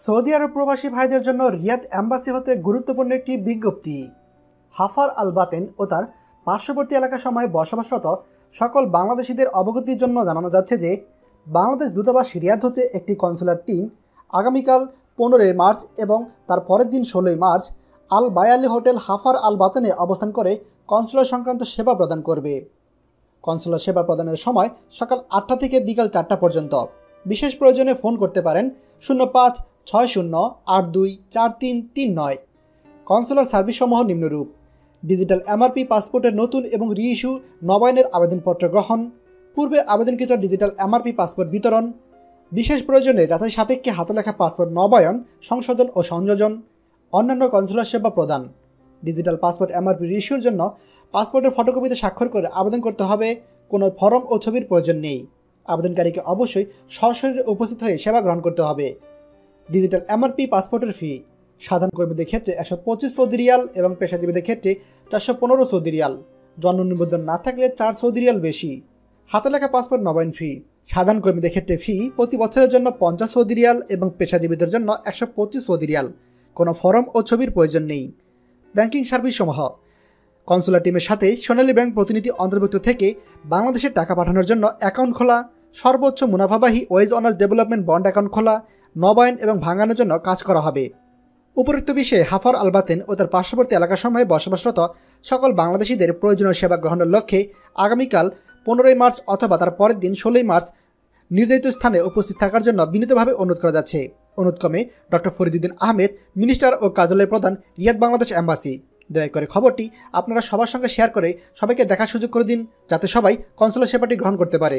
Saudi আরব প্রবাসী ভাইদের জন্য রিয়াদ অ্যাম্বাসি হতে গুরুত্বপূর্ণ একটি বিজ্ঞপ্তি। হাফার আল বাতেন ও তার পার্শ্ববর্তী এলাকা সময়ে বসবাসরত সকল বাংলাদেশিদের অবগতির জন্য জানানো যাচ্ছে যে, বাংলাদেশ দূতাবাস রিয়াদ হতে একটি কনসুলার টিম আগামীকাল পনেরোই মার্চ এবং তার পরের দিন ষোলোই মার্চ আল বায়ালি হোটেল হাফার আল বাতেনে অবস্থান করে কনসুলার সংক্রান্ত সেবা প্রদান করবে। কনসুলার সেবা প্রদানের সময় সকাল আটটা থেকে বিকাল চারটা পর্যন্ত। বিশেষ প্রয়োজনে ফোন করতে পারেন শূন্য পাঁচ ছয় শূন্য আট দুই চার তিন তিন নয়। কনসুলার সার্ভিসসমূহ নিম্নরূপ। ডিজিটাল এমআরপি, পাসপোর্টের নতুন এবং রিইস্যু, নবায়নের আবেদনপত্র গ্রহণ, পূর্বে আবেদনকৃত ডিজিটাল এমআরপি পাসপোর্ট বিতরণ, বিশেষ প্রয়োজনে যাচাই সাপেক্ষে হাতে লেখা পাসপোর্ট নবায়ন, সংশোধন ও সংযোজন, অন্যান্য কনসুলার সেবা প্রদান। ডিজিটাল পাসপোর্ট এমআরপি রিইস্যুর জন্য পাসপোর্টের ফটোকপিতে স্বাক্ষর করে আবেদন করতে হবে, কোনো ফর্ম ও ছবির প্রয়োজন নেই। আবেদনকারীকে অবশ্যই সরাসরি উপস্থিত হয়ে সেবা গ্রহণ করতে হবে। ডিজিটাল এমআরপি পাসপোর্টের ফি। সাধারণ কর্মীদের ক্ষেত্রে একশো পঁচিশ সৌদি রিয়াল এবং পেশাজীবীদের ক্ষেত্রে চারশো পনেরো সৌদি রিয়াল। জন্ম নিবন্ধন না থাকলে চার সৌদি রিয়াল বেশি। হাতে লেখা পাসপোর্ট নবায়ন ফি। সাধারণ কর্মীদের ক্ষেত্রে ফি প্রতি বছরের জন্য পঞ্চাশ সৌদি রিয়াল এবং পেশাজীবীদের জন্য একশো পঁচিশ সৌদি রিয়াল। কোনো ফর্ম ও ছবির প্রয়োজন নেই। ব্যাংকিং সার্ভিস সমূহ কনসুলার টিমের সাথে সোনালী ব্যাংক প্রতিনিধি অন্তর্ভুক্ত থেকে বাংলাদেশের টাকা পাঠানোর জন্য অ্যাকাউন্ট খোলা, সর্বোচ্চ মুনাফাবাহী wage earners development bond account খোলা নবায়ন এবং ভাঙানোর জন্য কাজ করা হবে। উপরোক্ত বিষয়ে হাফার আলবাতেন ও তার পার্শ্ববর্তী এলাকাসমূহে বসবাসরত সকল বাংলাদেশিদের প্রয়োজনীয় সেবা গ্রহণের লক্ষ্যে আগামীকাল পনেরোই মার্চ অথবা তার পরের দিন ষোলোই মার্চ নির্ধারিত স্থানে উপস্থিত থাকার জন্য বিনীতভাবে অনুরোধ করা যাচ্ছে। অনুরোধক্রমে ডক্টর ফরিদুদ্দিন আহমেদ, মিনিস্টার ও কার্যালয় প্রধান, রিয়াদ বাংলাদেশ অ্যাম্বাসি দয়া করে খবরটি আপনারা সবার সঙ্গে শেয়ার করে সবাইকে দেখার সুযোগ করে দিন, যাতে সবাই কনসুলার সেবাটি গ্রহণ করতে পারে।